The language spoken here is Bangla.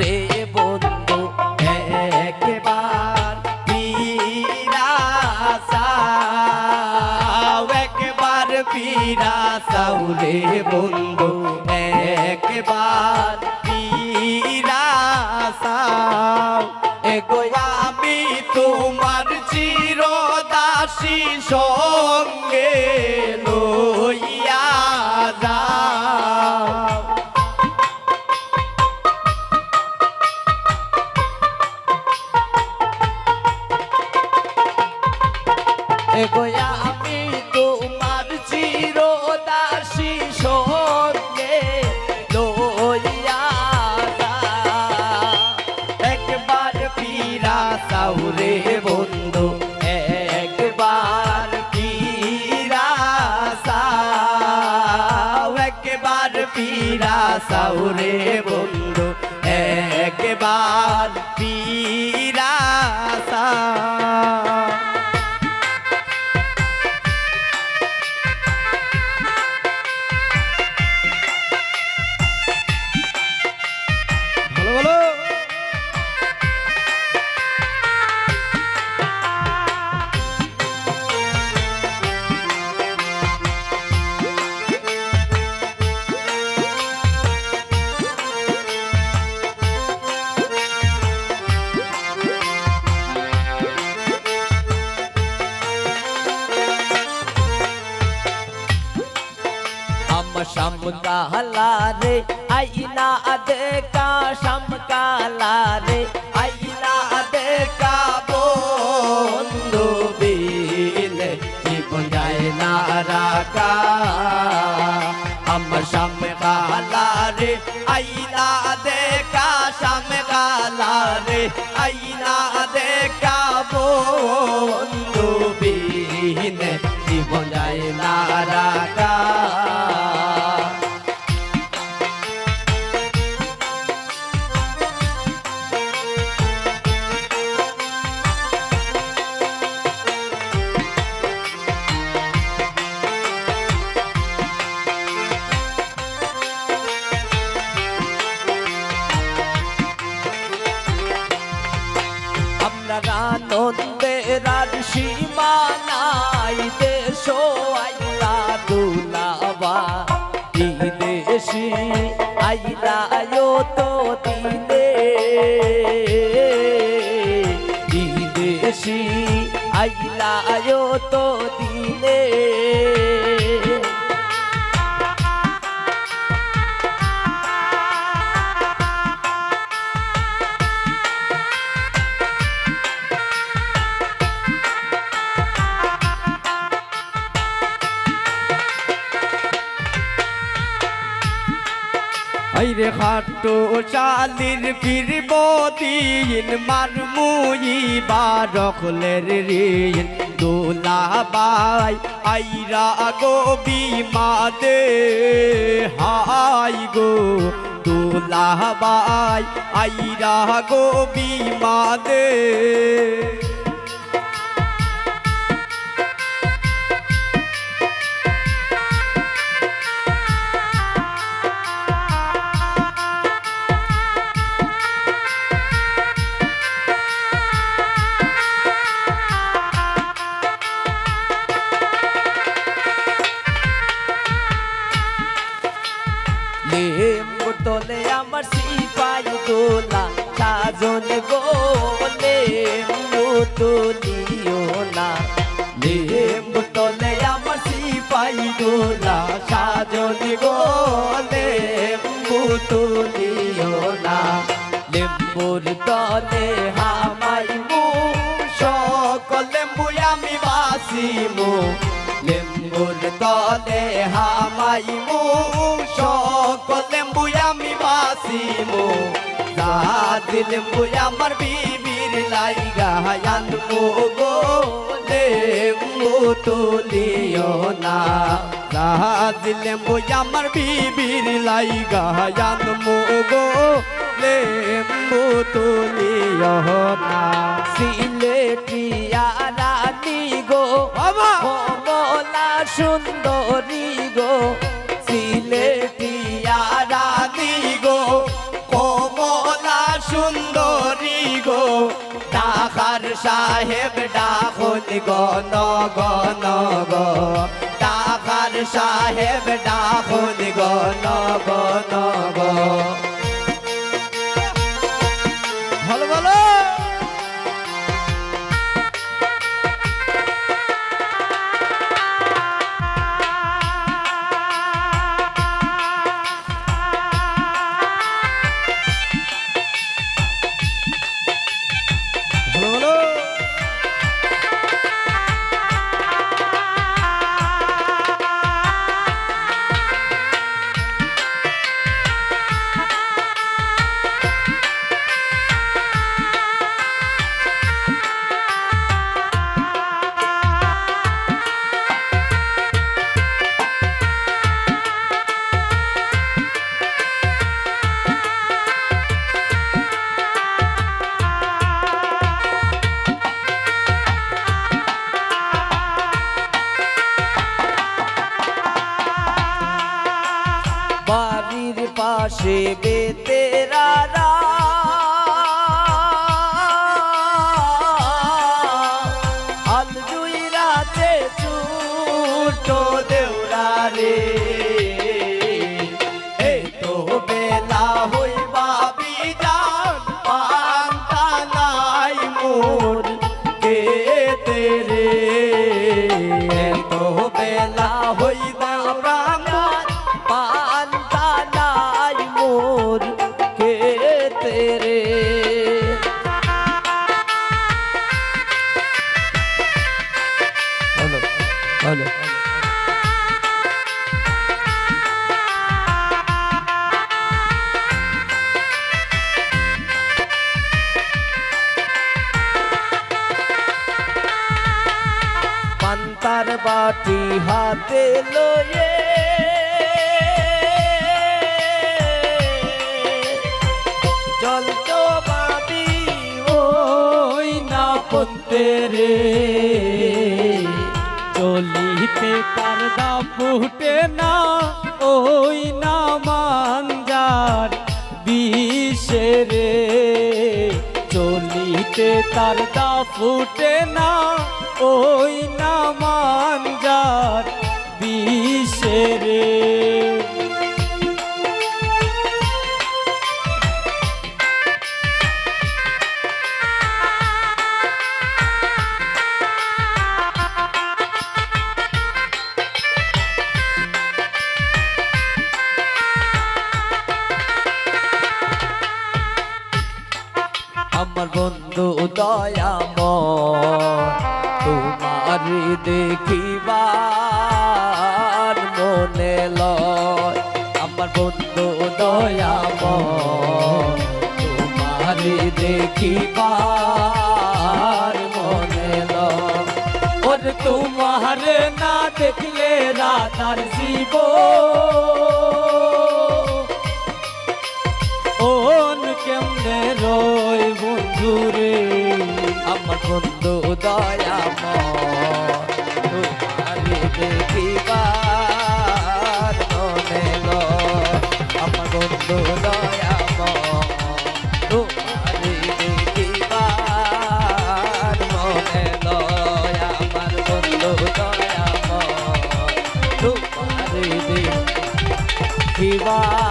রে বন্ধু, একবার পীরা সাও একবার পীরা সাও রে বন্ধু, একবার পীরা সাও এগো আমি তোমার চিরদাসী সঙ্গে এগোয়া আমি তোমার চিরদাসী সঙ্গে লইয়া। একবার পীরা সাউরে বন্ধু, একবার পীরা সাউ একবার পীরা সাউরে বন্ধু, একবার পীরা शम काला रे आईना देखा शम काला रे आईना देखा বন্ধু বিলে জীবন যায় না রাখা আমার সামনে কালা রে আইনা দেখা সামনে কালা রে আইনা আপনারা নন্দের আর সীমা নাই দেশ আইলা দুলাবা। দেশি আইলা তো দিলে। দেশি আইলা তো দিনে আইরে খাটো চালির ফিরব দিন মার মুই বারখলের ঋণ। দোলাবাই আইরা গো বিমাদে হাই গো। দোলাবাই আইরা গো বিমাদে সিপাই দোলা সাজন গো লেম্বু তুলিও না লেম্বু তোলে আমার সিপাই দোলা সাজন গো লেম্বু তুলিও না লেম্বুর তলে হামাই মু সকল লেম্বু আমি বাসিমু লেম্বুর তলে হামাই মু, সকল লেম্বু আমি বাসিমু। দাদি লেম্বু আমার বিবির লাইগা আনমু গো লেম্বু তুলিও না। দাদি লেম্বু আমার বিবির লাইগা আনমু গো লেম্বু তুলিও না। সিলেটিয়া সুন্দরী গো সিলেটিয়া রানী গো কমলা সুন্দরী গো, ডাকার সাহেব ডাকুন গন গন গো ডাকার সাহেব ডাকুন গন গন গো পাশে বেতেরারা আল জুই রাতে ছুটো দেউরা রে তো বেলা হইবা বিজান পান্তা নাই মোর। হলো পান্তার বাটি হাতে লয়ে জল রে। তার দা ফুটে না, ওই না মানজার বিষে চলিতে তার দা ফুটে না, ওই না মানজার বিষে আমার বন্ধু দয়াম তোমার দেখিবার মনে লয়। আমার বন্ধু দয়াম তোমার দেখিবার মনে লয়। ওর তোমার না দেখলে রাতার জীব বন্ধু দয়াম তোমারে দেখিবার মনে গো আমার বন্ধু দয়াম তোমারে দেখিবার মনে গো আমার বন্ধু দয়াম তোমারে দেখিবার